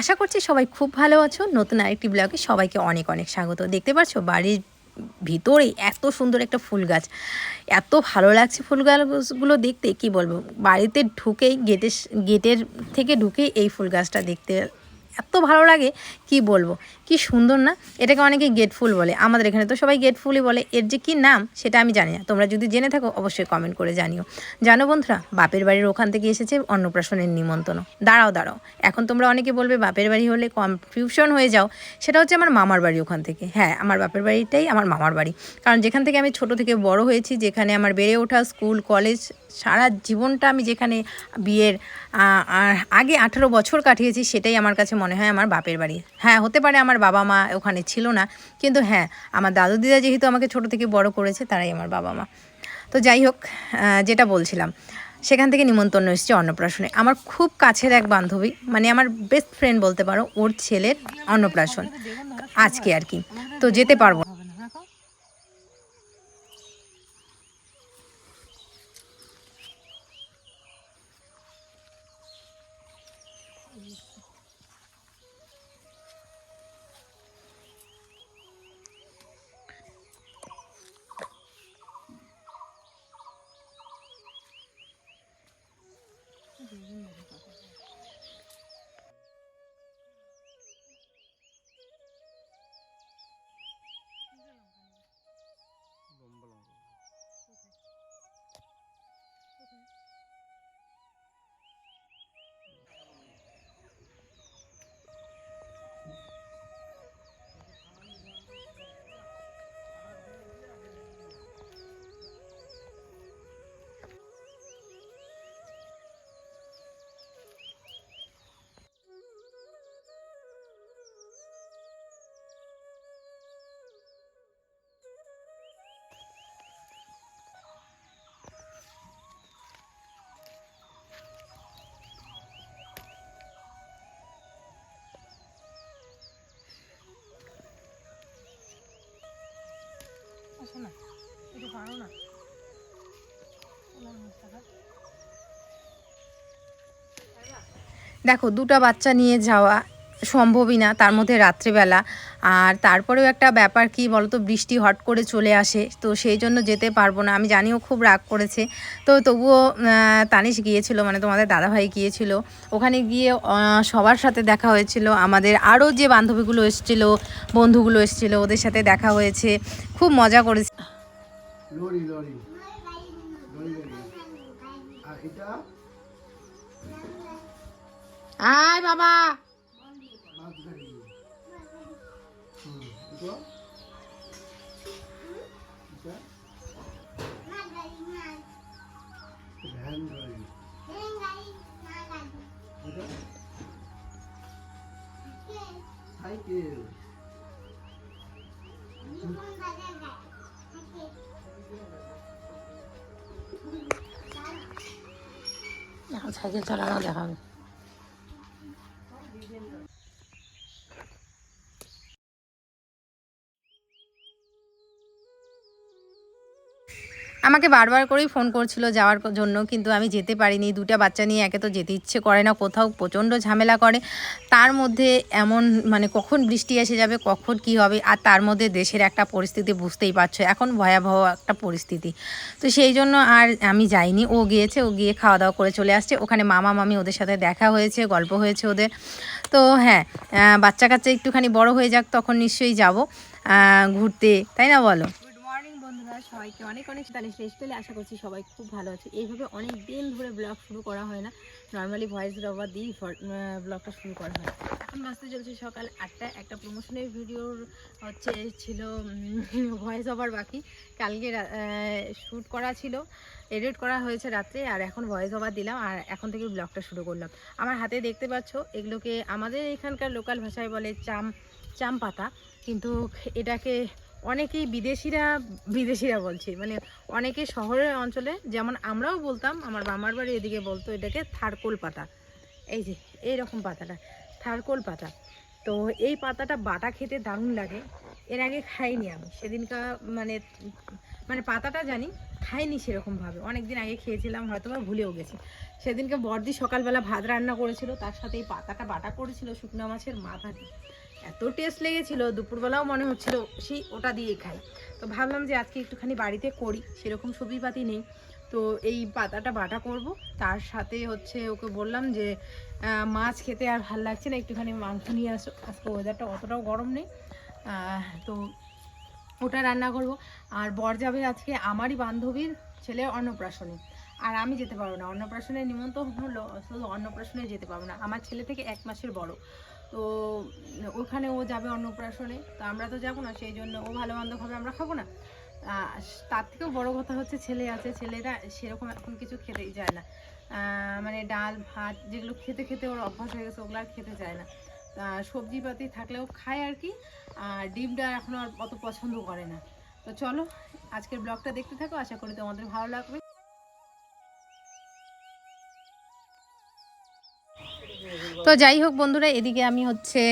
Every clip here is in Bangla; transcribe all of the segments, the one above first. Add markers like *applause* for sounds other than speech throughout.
আশা করছি সবাই খুব ভালো আছো। নতুন আরেকটি ব্লগে সবাইকে অনেক অনেক স্বাগত। দেখতে পাচ্ছ বাড়ির ভিতরে এত সুন্দর একটা ফুল গাছ। এত ভালো লাগছে ফুল গাছগুলো দেখতে, কি বলব? বাড়িতে ঢুকেই, গেটের গেটের থেকে ঢুকেই এই ফুল গাছটা দেখতে এত ভালো লাগে, কি বলব? কি সুন্দর না? এটাকে অনেকে গেট ফুল বলে। আমাদের এখানে তো সবাই গেট ফুলই বলে। এর যে কি নাম, সেটা আমি জানি না। তোমরা যদি জেনে থাকো, অবশ্যই কমেন্ট করে জানিও। জানো বন্ধুরা, বাপের বাড়ির ওখান থেকে এসেছে অন্নপ্রাশনের নিমন্ত্রণ। দাঁড়াও দাঁড়াও। এখন তোমরা অনেকে বলবে, বাপের বাড়ি হলে কনফিউশন হয়ে যাও। সেটা হচ্ছে আমার মামার বাড়ি ওখান থেকে। হ্যাঁ আমার বাপের বাড়িটাই আমার মামার বাড়ি। কারণ যেখান থেকে আমি ছোট থেকে বড় হয়েছি, যেখানে আমার বেড়ে ওঠা, স্কুল, কলেজ সারা জীবনটা আমি যেখানে বিয়ের আগে আঠেরো বছর কাটিয়েছি সেটাই আমার কাছে মনে হয় আমার বাপের বাড়ি। হ্যাঁ হতে পারে আমার বাবা মা ওখানে ছিল না, কিন্তু হ্যাঁ আমার দাদু দিদা যেহেতু আমাকে ছোট থেকে বড় করেছে, তারাই আমার বাবা মা। তো যাই হোক যেটা বলছিলাম, সেখান থেকে নিমন্ত্রণ এসেছে অন্নপ্রাশনে। আমার খুব কাছের এক বান্ধবী মানে আমার বেস্ট ফ্রেন্ড বলতে পারো, ওর ছেলের অন্নপ্রাশন, আজকে আর কি। তো যেতে পারব না? পারো না? দেখো দুটা বাচ্চা নিয়ে যাওয়া সম্ভবই না তার মধ্যে রাত্রিবেলা। আর তারপরেও একটা ব্যাপার কি বলতো বৃষ্টি হট করে চলে আসে তো সেই জন্য যেতে পারব না। আমি জানিও খুব রাগ করেছে। তো তবুও তানিশ গিয়েছিল মানে তোমাদের দাদাভাই গিয়েছিল। ওখানে গিয়ে সবার সাথে দেখা হয়েছিল। আমাদের আরও যে বান্ধবীগুলো এসেছিল বন্ধুগুলো এসেছিল ওদের সাথে দেখা হয়েছে। খুব মজা করেছে। আয় বাবা! হুম এটা এটা ভ্যান গাড়ি এটা সাইকেল এখন সাইকেল চালানো দেখাবে আমাকে বারবার করেই ফোন করছিল যাওয়ার জন্য, কিন্তু আমি যেতে পারিনি। দুটা বাচ্চা নিয়ে একে তো যেতে ইচ্ছে করে না, কোথাও প্রচণ্ড ঝামেলা করে। তার মধ্যে এমন মানে কখন বৃষ্টি এসে যাবে, কখন কি হবে, আর তার মধ্যে দেশের একটা পরিস্থিতি বুঝতেই পারছ, এখন ভয়াবহ একটা পরিস্থিতি। তো সেই জন্য আর আমি যাইনি। ও গিয়েছে, ও গিয়ে খাওয়া দাওয়া করে চলে আসছে। ওখানে মামা, মামি ওদের সাথে দেখা হয়েছে, গল্প হয়েছে ওদের। তো হ্যাঁ বাচ্চা কাচ্চা একটুখানি বড় হয়ে যাক, তখন নিশ্চয়ই যাব। ঘুরতে, তাই না বলো? বন্ধুরা সবাইকে অনেক অনেক তানিশ স্টাইলে আশা করছি সবাই খুব ভালো আছে। এইভাবে অনেক দিন ধরে ব্লগ শুরু করা হয় না। নর্মালি ভয়েস ওভার দিয়েই ব্লগটা শুরু করা হয়। এখন বাজতে চলছে সকাল আটটা, একটা প্রমোশনের ভিডিওর হচ্ছে ছিল ভয়েস ওভার *laughs* বাকি। কালকে শ্যুট করা ছিল এডিট করা হয়েছে রাত্রে, আর এখন ভয়েস ওভার দিলাম, আর এখন থেকে ব্লগটা শুরু করলাম। আমার হাতে দেখতে পাচ্ছ, এগুলোকে আমাদের এখানকার লোকাল ভাষায় বলে চাম চাম পাতা। কিন্তু এটাকে অনেকেই বিদেশিরা বিদেশিরা বলছে মানে অনেকে শহরের অঞ্চলে, যেমন আমরাও বলতাম, আমার মামার বাড়ি এদিকে বলতো এটাকে থারকোল পাতা। এই যে, এইরকম পাতাটা, থারকোল পাতা। তো এই পাতাটা বাটা খেতে দারুণ লাগে। এর আগে খাইনি আমি, সেদিনকার মানে মানে পাতাটা জানি, খাইনি সেরকমভাবে। অনেক দিন আগে খেয়েছিলাম হয়তো বা ভুলেও গেছি। সেদিনকে বর্দি সকালবেলা ভাত রান্না করেছিল, তার সাথে এই পাতাটা বাটা করেছিল শুকনো মাছের মাথাটি এত টেস্ট লেগেছিল, দুপুরবেলাও মনে হচ্ছিল সেই ওটা দিয়েই খাই। তো ভাবলাম যে আজকে একটুখানি বাড়িতে করি, সেরকম সবজিপাতি নেই। তো এই পাতাটা বাটা করব, তার সাথে হচ্ছে ওকে বললাম যে মাছ খেতে আর ভালো লাগছে না, একটুখানি মাংস নিয়ে আসো। আজকে ওয়েদারটা অতটাও গরম নেই। তো ওটা রান্না করব। আর বর যাবে আজকে আমারই বান্ধবীর ছেলে অন্নপ্রাশনে। আর আমি যেতে পারব না অন্নপ্রাশনে নিমন্ত্রণ হলো শুধু অন্নপ্রাশনে যেতে পারব না, আমার ছেলে থেকে এক মাসের বড়। তো ওখানে ও যাবে অন্নপ্রাশনে। তো আমরা তো যাব না সেই জন্য ও ভালো মন্দ আমরা খাব না। তার থেকেও বড় কথা হচ্ছে ছেলে আছে ছেলেরা সেরকম এখন কিছু খেতেই যায় না। মানে ডাল ভাত যেগুলো খেতে খেতে ওর অভ্যাস হয়ে গেছে ওগুলো আর খেতে চায় না। আহ, সবজিপাতি থাকলেও খায় আর কি আর ডিমটা এখন আর অত পছন্দ করে না। তো চলো আজকের ব্লগটা দেখতে থাকো আশা করি তোমাদের ভালো লাগবে। তো যাই হোক বন্ধুরা এদিকে আমি হচ্ছে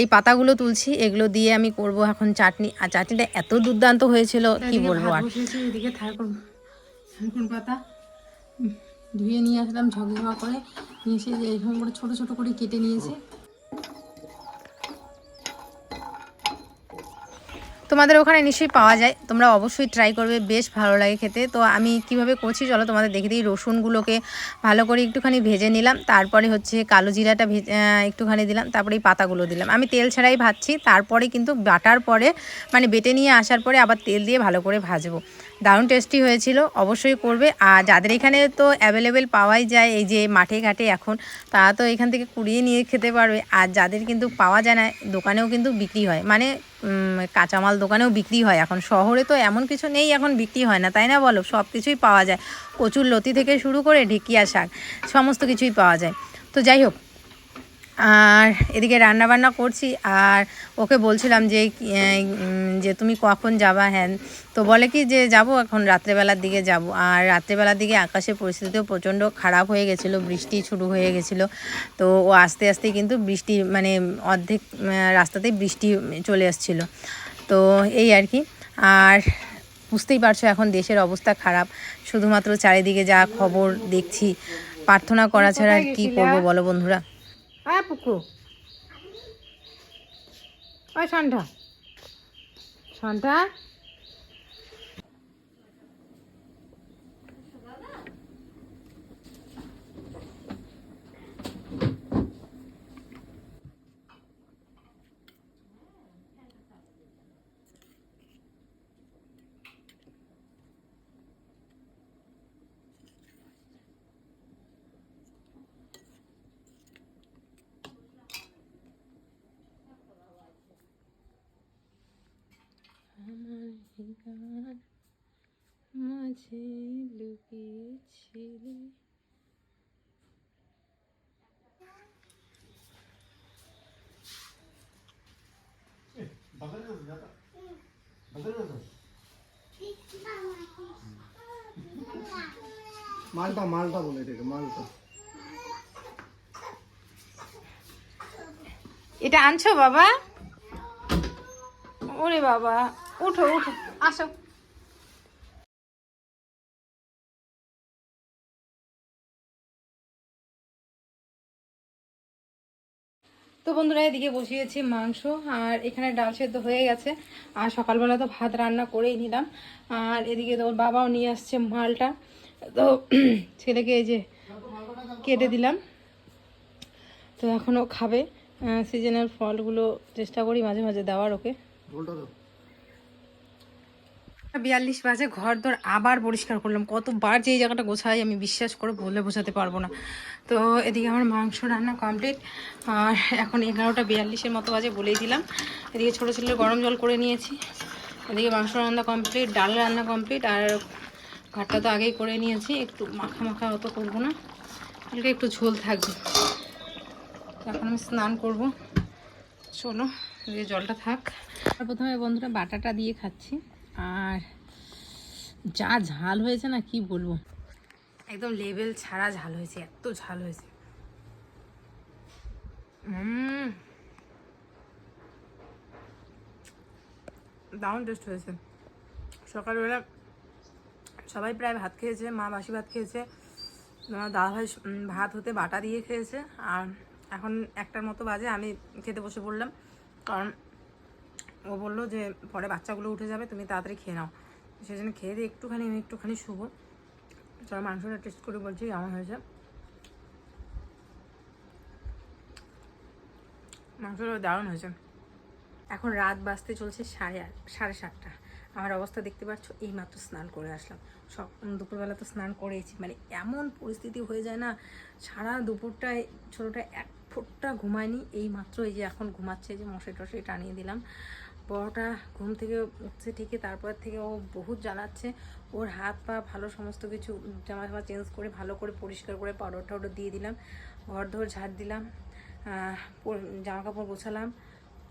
এই পাতাগুলো তুলছি। এগুলো দিয়ে আমি করব এখন চাটনি। আর চাটনিটা এত দুর্দান্ত হয়েছিল কি বলব আর? এদিকে পাতা। ধুয়ে নিয়ে আসলাম ঝকঝকা করে। নিয়ে এসে এইভাবে করে ছোটো ছোটো করে কেটে নিয়েছি। তোমাদের ওখানে নিশ্চয়ই পাওয়া যায়। তোমরা অবশ্যই ট্রাই করবে, বেশ ভালো লাগে খেতে। তো আমি কীভাবে করছি চলো তোমাদের দেখে দিই। রসুনগুলোকে ভালো করে একটুখানি ভেজে নিলাম। তারপরে হচ্ছে কালো জিরাটা একটুখানি দিলাম। তারপরে এই পাতাগুলো দিলাম। আমি তেল ছাড়াই ভাজছি। তারপরে কিন্তু বাটার পরে মানে বেটে নিয়ে আসার পরে আবার তেল দিয়ে ভালো করে ভাজবো। দারুণ টেস্টি হয়েছিল, অবশ্যই করবে। আর যাদের এখানে তো অ্যাভেলেবেল পাওয়াই যায়, এই যে মাঠে ঘাটে এখন, তারা তো এখান থেকে কুড়িয়ে নিয়ে খেতে পারবে। আর যাদের কিন্তু পাওয়া যায় না, দোকানেও কিন্তু বিক্রি হয়। মানে কাঁচামাল দোকানেও বিক্রি হয়। এখন শহরে তো এমন কিছু নেই, এখন বিক্রি হয় না। তাই না বলো? সব কিছুই পাওয়া যায়। কচুর লতি থেকে শুরু করে ঢেকিয়া শাক, সমস্ত কিছুই পাওয়া যায়। তো যাই হোক আর এদিকে রান্না বান্না করছি আর ওকে বলছিলাম যে যে তুমি কখন যাবা? হ্যান তো বলে কি যে যাব এখন রাত্রেবেলার দিকে যাব। আর রাত্রেবেলার দিকে আকাশের পরিস্থিতিও প্রচণ্ড খারাপ হয়ে গেছিল, বৃষ্টি শুরু হয়ে গেছিল। তো ও আস্তে আস্তে কিন্তু বৃষ্টি মানে অর্ধেক রাস্তাতেই বৃষ্টি চলে আসছিল। তো এই আর কি। আর বুঝতেই পারছ এখন দেশের অবস্থা খারাপ। শুধুমাত্র চারিদিকে যা খবর দেখছি, প্রার্থনা করা ছাড়া আর কি করব বলো বন্ধুরা? আয় পুকু ওই সন্ধ্যা সন্ধ্যা মাঝে লুকিয়েছিলে। মালটা মালটা বলে এটাকে মালটা। এটা আনছো বাবা? ওরে বাবা উঠো উঠো। আসো। তো বন্ধুরা, এদিকে বসিয়েছি মাংস, আর এখানে ডাল সেদ্ধ হয়ে গেছে। আর সকালবেলা তো ভাত রান্না করেই নিলাম। আর এদিকে তো ওর বাবাও নিয়ে আসছে মালটা। তো *clears throat* ছেলেকে এই যে কেটে দিলাম। তো এখনও খাবে। সিজনের ফলগুলো চেষ্টা করি মাঝে মাঝে দেওয়ার ওকে। বিয়াল্লিশ বাজে ঘর দর আবার পরিষ্কার করলাম। কতবার যে এই জায়গাটা গোছাই আমি বিশ্বাস করে বলে বোঝাতে পারব না। তো এদিকে আমার মাংস রান্না কমপ্লিট আর এখন এগারোটা বিয়াল্লিশের মতো বাজে বলেই দিলাম। এদিকে ছোটো ছেলে গরম জল করে নিয়েছি। এদিকে মাংস রান্না কমপ্লিট ডাল রান্না কমপ্লিট আর ঘরটা তো আগেই করে নিয়েছি। একটু মাখা মাখা অত করব না। হালকা একটু ঝোল থাকবে। এখন আমি স্নান করব। চলো জলটা থাক। প্রথমে বন্ধুরা বাটাটা দিয়ে খাচ্ছি। আর যা ঝাল হয়েছে না কি বলব? একদম লেভেল ছাড়া ঝাল হয়েছে এত ঝাল হয়েছে। দারুণ টেস্ট হয়েছে। সকালবেলা সবাই প্রায় ভাত খেয়েছে মা বাসি ভাত খেয়েছে দাদাভাই উম, ভাত হতে বাটা দিয়ে খেয়েছে আর এখন একটার মতো বাজে আমি খেতে বসে পড়লাম কারণ ও বলল যে পরে বাচ্চাগুলো উঠে যাবে, তুমি তাড়াতাড়ি খেয়ে নাও। সেই জন্য খেয়ে দিয়ে একটুখানি, আমি একটুখানি শুভ চলো মাংসটা টেস্ট করে বলছি, কেমন হয়েছে? মাংসটা দারুণ হয়েছে। এখন রাত বাজতে চলছে সাড়ে আট, সাড়ে সাতটা। আমার অবস্থা দেখতে পাচ্ছ এই মাত্র স্নান করে আসলাম। সব দুপুরবেলা তো স্নান করেছি মানে এমন পরিস্থিতি হয়ে যায় না, সারা দুপুরটায় ছোটোটা এক ফোটটা ঘুমায়নি। এই মাত্র এই যে এখন ঘুমাচ্ছে যে মশাই টশাই টানিয়ে দিলাম। বড়টা ঘুম থেকে উঠছে ঠিকই, তারপর থেকে ও বহুত জ্বালাচ্ছে। ওর হাত পা ভালো সমস্ত কিছু জামা জামা চেঞ্জ করে, ভালো করে পরিষ্কার করে পাউডার টাউডার দিয়ে দিলাম। ঘর ধর ঝাড় দিলাম জামা কাপড় গোছালাম,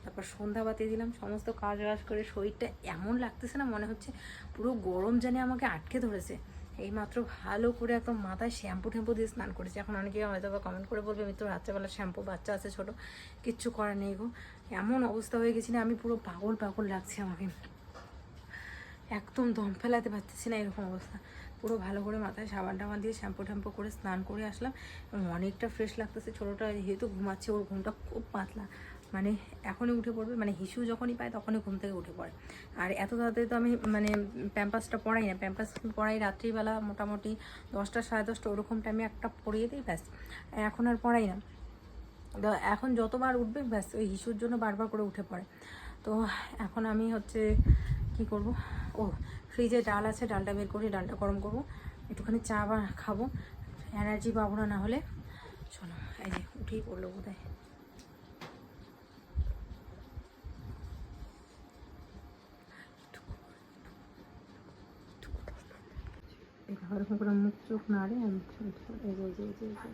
তারপর সন্ধ্যা বাতি দিলাম, সমস্ত কাজ বাজ করে শরীরটা এমন লাগতেছে না মনে হচ্ছে, পুরো গরম জানে আমাকে আটকে ধরেছে। এইমাত্র ভালো করে একদম মাথায় শ্যাম্পু ট্যাম্পু দিয়ে স্নান করেছি। এখন অনেকে হয়তো বা কমেন্ট করে বলবে আমি তো রাত্রেবেলা শ্যাম্পু বাচ্চা আছে ছোট, কিচ্ছু করার নেই গো। এমন অবস্থা হয়ে গেছি না, আমি পুরো পাগল পাগল লাগছে আমাকে। একদম দম ফেলাতে পারতেছি না এরকম অবস্থা। পুরো ভালো করে মাথায় সাবান টাবান দিয়ে শ্যাম্পু ট্যাম্পু করে স্নান করে আসলাম, এবং অনেকটা ফ্রেশ লাগতেছে ছোটোটা, যেহেতু ঘুমাচ্ছে, ওর ঘুমটা খুব পাতলা। মানে এখনই উঠে পড়বে মানে হিসু যখনই পায় তখনই ঘুম থেকে উঠে পড়ে। আর এত তাড়াতাড়ি তো আমি মানে প্যাম্পাসটা পড়াই না প্যাম্পাস পড়াই রাত্রিবেলা মোটামুটি দশটা, সাড়ে দশটা ওরকম টাইমে একটা পড়িয়ে দিই, ব্যাস। এখন আর পড়াই না। তো এখন যতবার উঠবে, ব্যাস, ওই হিসুর জন্য বারবার করে উঠে পড়ে। তো এখন আমি হচ্ছে কি করব? ও, ফ্রিজে ডাল আছে, ডালটা বের করে, ডালটা গরম করব। একটুখানি চা বা খাব। এনার্জি পাবো না হলে। চলো, এই যে, উঠেই পড়ল বোধহয় এরকম করে মুখ চোখ নাড়ে আমি এই যে এই যে এই যে এই যে।